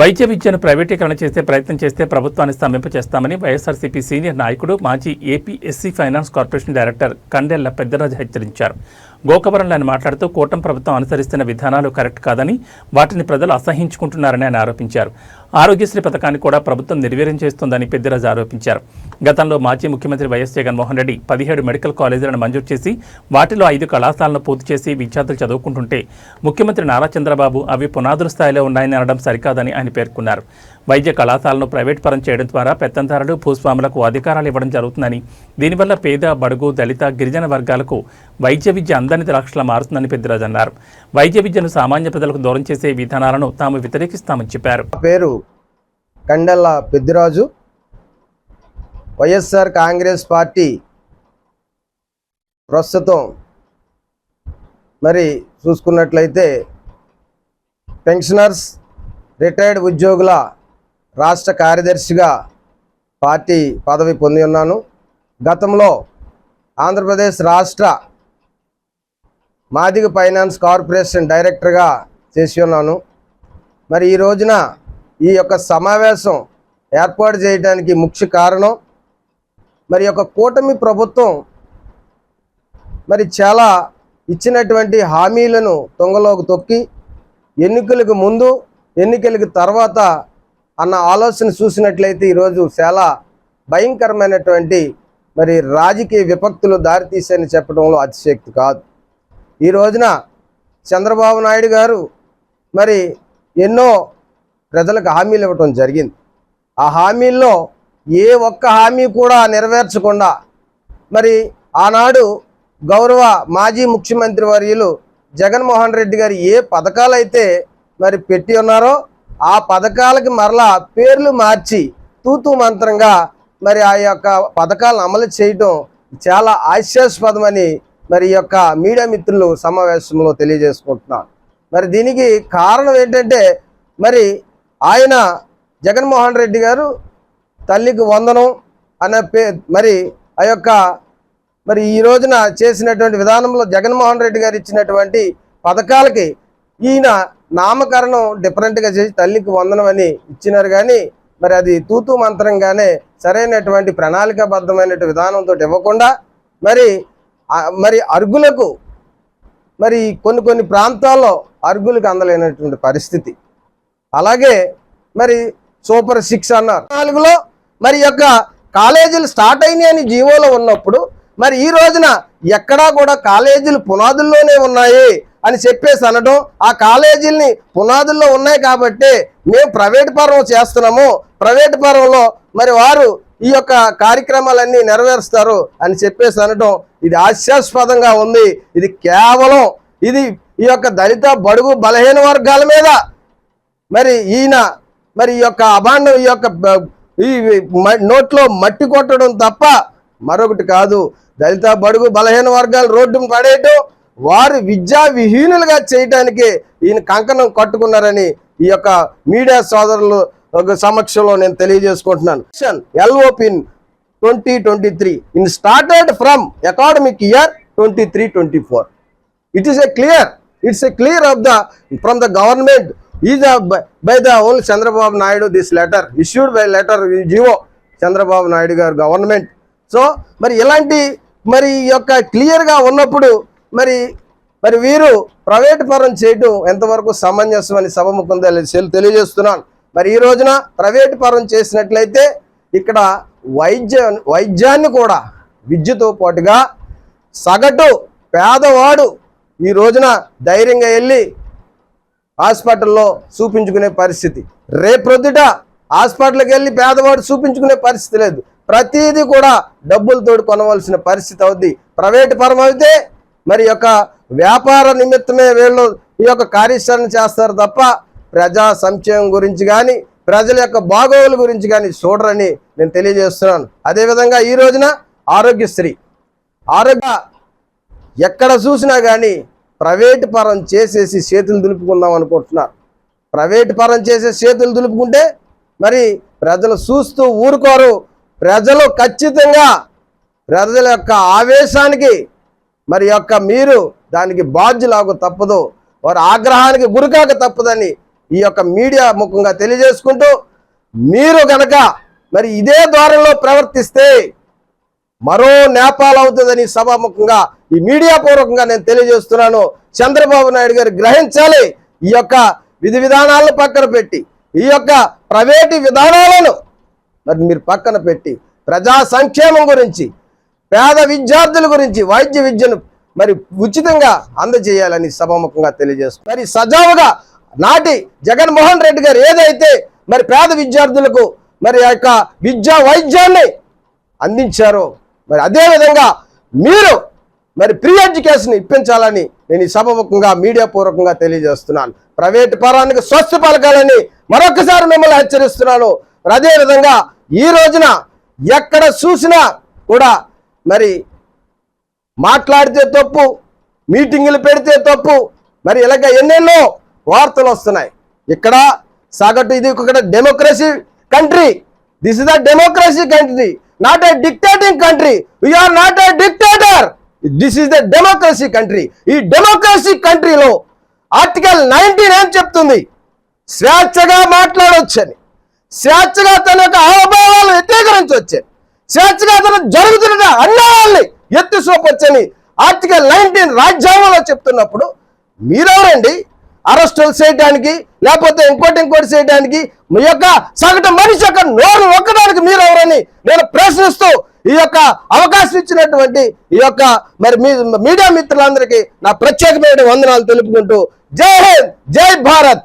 వైద్య విద్యను ప్రైవేటీకరణ చేసే ప్రయత్నం చేస్తే ప్రభుత్వాన్ని స్తంభింపచేస్తామని వైఎస్ఆర్సీపీ సీనియర్ నాయకుడు మాజీ AP SC finance corporation director Kandella Peddaraju హెచ్చరించారు. గోకవరంలో ఆయన మాట్లాడుతూ కూటమి ప్రభుత్వం అనుసరిస్తున్న విధానాలు కరెక్ట్ కాదని వాటిని ప్రజలు అసహించుకుంటున్నారని ఆయన ఆరోపించారు. ఆరోగ్యశ్రీ పథకాన్ని కూడా ప్రభుత్వం నిర్వీర్యం చేస్తోందని పెద్దిరాజు ఆరోపించారు. గతంలో మాజీ ముఖ్యమంత్రి వైఎస్ జగన్మోహన్ రెడ్డి పదిహేడు మెడికల్ కాలేజీలను మంజూరు చేసి వాటిలో ఐదు కళాశాలను పూర్తి చేసి విద్యార్థులు చదువుకుంటుంటే ముఖ్యమంత్రి నారా చంద్రబాబు అవి పునాదుల స్థాయిలో ఉన్నాయని అనడం సరికాదని ఆయన పేర్కొన్నారు. వైద్య కళాశాలను ప్రైవేట్ పరం చేయడం ద్వారా పెత్తందారులు భూస్వాములకు అధికారాలు ఇవ్వడం జరుగుతుందని దీనివల్ల పేద బడుగు దళిత గిరిజన వర్గాలకు వైద్య విద్య అందని ద్రాక్షలా మారుతుందని పెద్దిరాజు అన్నారు. వైద్య విద్యను సామాన్య ప్రజలకు దూరం చేసే విధానాలను తాము వ్యతిరేకిస్తామని చెప్పారు. పేరు Kandella Peddiraju YSR Congress party ప్రస్తుతం మరి చూసుకున్నట్లయితే పెన్షనర్స్ రిటైర్డ్ ఉద్యోగుల రాష్ట్ర కార్యదర్శిగా పార్టీ పదవి పొంది ఉన్నాను. గతంలో ఆంధ్రప్రదేశ్ రాష్ట్ర మాదిగ ఫైనాన్స్ కార్పొరేషన్ డైరెక్టర్గా చేసి ఉన్నాను. మరి ఈ రోజున ఈ యొక్క సమావేశం ఏర్పాటు చేయడానికి ముఖ్య కారణం మరి యొక్క కూటమి ప్రభుత్వం మరి చాలా ఇచ్చినటువంటి హామీలను తొంగలోకి తొక్కి ఎన్నికలకు ముందు ఎన్నికలకు తర్వాత అన్న ఆలోచన చూసినట్లయితే ఈరోజు చాలా భయంకరమైనటువంటి మరి రాజకీయ విపక్తులు దారితీసాయని చెప్పడంలో అతిశక్తి కాదు. ఈ రోజున చంద్రబాబు నాయుడు గారు మరి ఎన్నో ప్రజలకు హామీలు ఇవ్వటం జరిగింది. ఆ హామీల్లో ఏ ఒక్క హామీ కూడా నెరవేర్చకుండా మరి ఆనాడు గౌరవ మాజీ ముఖ్యమంత్రి వర్యులు జగన్మోహన్ రెడ్డి గారు ఏ పథకాలు అయితే మరి పెట్టి ఉన్నారో ఆ పథకాలకి మరలా పేర్లు మార్చి తూతూ మంత్రంగా మరి ఆ యొక్క పథకాలను అమలు చేయటం చాలా ఆశ్చర్యాస్పదమని మరి ఈ యొక్క మీడియా మిత్రులు సమావేశంలో తెలియజేసుకుంటున్నాను. మరి దీనికి కారణం ఏంటంటే మరి ఆయన జగన్మోహన్ రెడ్డి గారు తల్లికి వందనం అనే పే మరి ఆ యొక్క మరి ఈ రోజున చేసినటువంటి విధానంలో జగన్మోహన్ రెడ్డి గారు ఇచ్చినటువంటి పథకాలకి ఈయన నామకరణం డిఫరెంట్గా చేసి తల్లికి వందనం అని ఇచ్చినారు కానీ మరి అది తూతూ మంత్రంగానే సరైనటువంటి ప్రణాళికాబద్ధమైన విధానంతో ఇవ్వకుండా మరి మరి అర్గులకు మరి కొన్ని కొన్ని ప్రాంతాల్లో అర్గులకు అందలేనటువంటి పరిస్థితి. అలాగే మరి సూపర్ సిక్స్ అన్నారు. నాలుగులో మరి యొక్క కాలేజీలు స్టార్ట్ అయినాయని జీవోలో ఉన్నప్పుడు మరి ఈ రోజున ఎక్కడా కూడా కాలేజీలు పునాదుల్లోనే ఉన్నాయి అని చెప్పేసి అనడం ఆ కాలేజీల్ని పునాదుల్లో ఉన్నాయి కాబట్టి మేము ప్రైవేట్ పరం చేస్తున్నాము ప్రైవేట్ పరంలో మరి వారు ఈ యొక్క కార్యక్రమాలన్నీ నెరవేరుస్తారు అని చెప్పేసి అనడం ఇది హాస్యాస్పదంగా ఉంది. ఇది కేవలం ఇది ఈ యొక్క దళిత బడుగు బలహీన వర్గాల మీద మరి ఈయన మరి ఈ యొక్క అభాండం ఈ యొక్క ఈ మ- నోట్లో మట్టి కొట్టడం తప్ప మరొకటి కాదు. దళిత బడుగు బలహీన వర్గాలు రోడ్డును పడేయటం వారు విద్యా విహీనులుగా చేయటానికి ఈయన కంకణం కట్టుకున్నారని ఈ యొక్క మీడియా సోదరులు ఒక సమక్షంలో నేను తెలియజేసుకుంటున్నాను. ఎల్ఓపిన్ twenty twenty three in started from academic year twenty three twenty four it is a clear it's a clear of the from the government is by the the Chandrababu Naidu this letter issued by letter GO Chandrababu Naidu garu government so మరి ఇలాంటి మరి ఈ యొక్క క్లియర్గా ఉన్నప్పుడు మరి మరి వీరు ప్రైవేట్ పరం చేయడం ఎంతవరకు సమంజసం అని సభముఖం తెలి- తెలియజేస్తున్నాను. మరి ఈ రోజున ప్రైవేట్ పరం చేసినట్లయితే ఇక్కడ వైద్య వైద్యాన్ని కూడా విద్యతో పాటుగా సగటు పేదవాడు ఈ రోజున ధైర్యంగా వెళ్ళి హాస్పిటల్లో చూపించుకునే పరిస్థితి. రేపొద్దుట హాస్పిటల్కి వెళ్ళి పేదవాడు చూపించుకునే పరిస్థితి లేదు. ప్రతిదీ కూడా డబ్బులతో కొనవలసిన పరిస్థితి అవుద్ది. ప్రైవేట్ పరం అయితే మరి యొక్క వ్యాపార నిమిత్తమే వీళ్ళు ఈ యొక్క కార్యాచరణ చేస్తారు తప్ప ప్రజా సంక్షేమం గురించి కానీ ప్రజల యొక్క బాగోగుల గురించి కానీ చూడరని నేను తెలియజేస్తున్నాను. అదేవిధంగా ఈ రోజున ఆరోగ్యశ్రీ. ఆరోగ్య ఎక్కడ చూసినా కానీ ప్రైవేట్ పరం చేసేసి చేతులు దులుపుకుందాం అనుకుంటున్నారు. ప్రైవేట్ పరం చేసే చేతులు దులుపుకుంటే మరి ప్రజలు చూస్తూ ఊరుకోరు. ప్రజలు ఖచ్చితంగా ప్రజల యొక్క ఆవేశానికి మరి యొక్క మీరు దానికి బాధ్యులాగు తప్పదు. వారి ఆగ్రహానికి గురికాక తప్పదని ఈ యొక్క మీడియా ముఖంగా తెలియజేసుకుంటూ మీరు గనక మరి ఇదే ద్వారంలో ప్రవర్తిస్తే మరో నేపాలు అవుతుందని సభాముఖంగా ఈ మీడియా పూర్వకంగా నేను తెలియజేస్తున్నాను. చంద్రబాబు నాయుడు గారు గ్రహించాలి. ఈ యొక్క విధి విధానాలను పక్కన పెట్టి ఈ యొక్క ప్రైవేటు విధానాలను మరి మీరు పక్కన పెట్టి ప్రజా సంక్షేమం గురించి పేద విద్యార్థుల గురించి వైద్య విద్యను మరి ఉచితంగా అందజేయాలని సభాముఖంగా తెలియజేస్తుంది మరి సజావుగా నాటి జగన్మోహన్ రెడ్డి గారు ఏదైతే మరి పేద విద్యార్థులకు మరి ఆ యొక్క విద్యా వైద్యాన్ని అందించారో మరి అదేవిధంగా మీరు మరి ప్రీ ఎడ్యుకేషన్ ఇప్పించాలని నేను ఈ సభముఖంగా మీడియా పూర్వకంగా తెలియజేస్తున్నాను. ప్రైవేట్ పరానికి స్వస్తి పలకాలని మరొకసారి మిమ్మల్ని హెచ్చరిస్తున్నాను. అదేవిధంగా ఈ రోజున ఎక్కడ చూసినా కూడా మరి మాట్లాడితే తప్పు మీటింగులు పెడితే తప్పు మరి ఇలాగ ఎన్నెన్నో వార్తలు వస్తున్నాయి. ఇక్కడ సగటు ఇది ఒక democracy country this is the democracy country not a dictating country we are not a dictator this is the democracy country ఈ డెమోక్రసీ కంట్రీలో ఆర్టికల్ నైన్టీన్ ఏం చెప్తుంది? స్వేచ్ఛగా మాట్లాడవచ్చని స్వేచ్ఛగా తన యొక్క హావభావాలు వ్యక్తీకరించవచ్చని స్వేచ్ఛగా తన జరుగుతున్న అన్యాయాల్ని ఎత్తి చూపొచ్చని ఆర్టికల్ నైన్టీన్ రాజ్యాంగంలో చెప్తున్నప్పుడు మీరెవరండి? అరెస్టులు చేయడానికి లేకపోతే ఇంకోటి ఇంకోటి చేయడానికి మీ యొక్క సగటు మనిషి యొక్క నోరు అని నేను ప్రశ్నిస్తూ ఈ యొక్క అవకాశం ఇచ్చినటువంటి ఈ యొక్క మరి మీ మీడియా మిత్రులందరికీ నా ప్రత్యేకమైన వందనాలు తెలుపుకుంటూ జై హింద్ జై భారత్.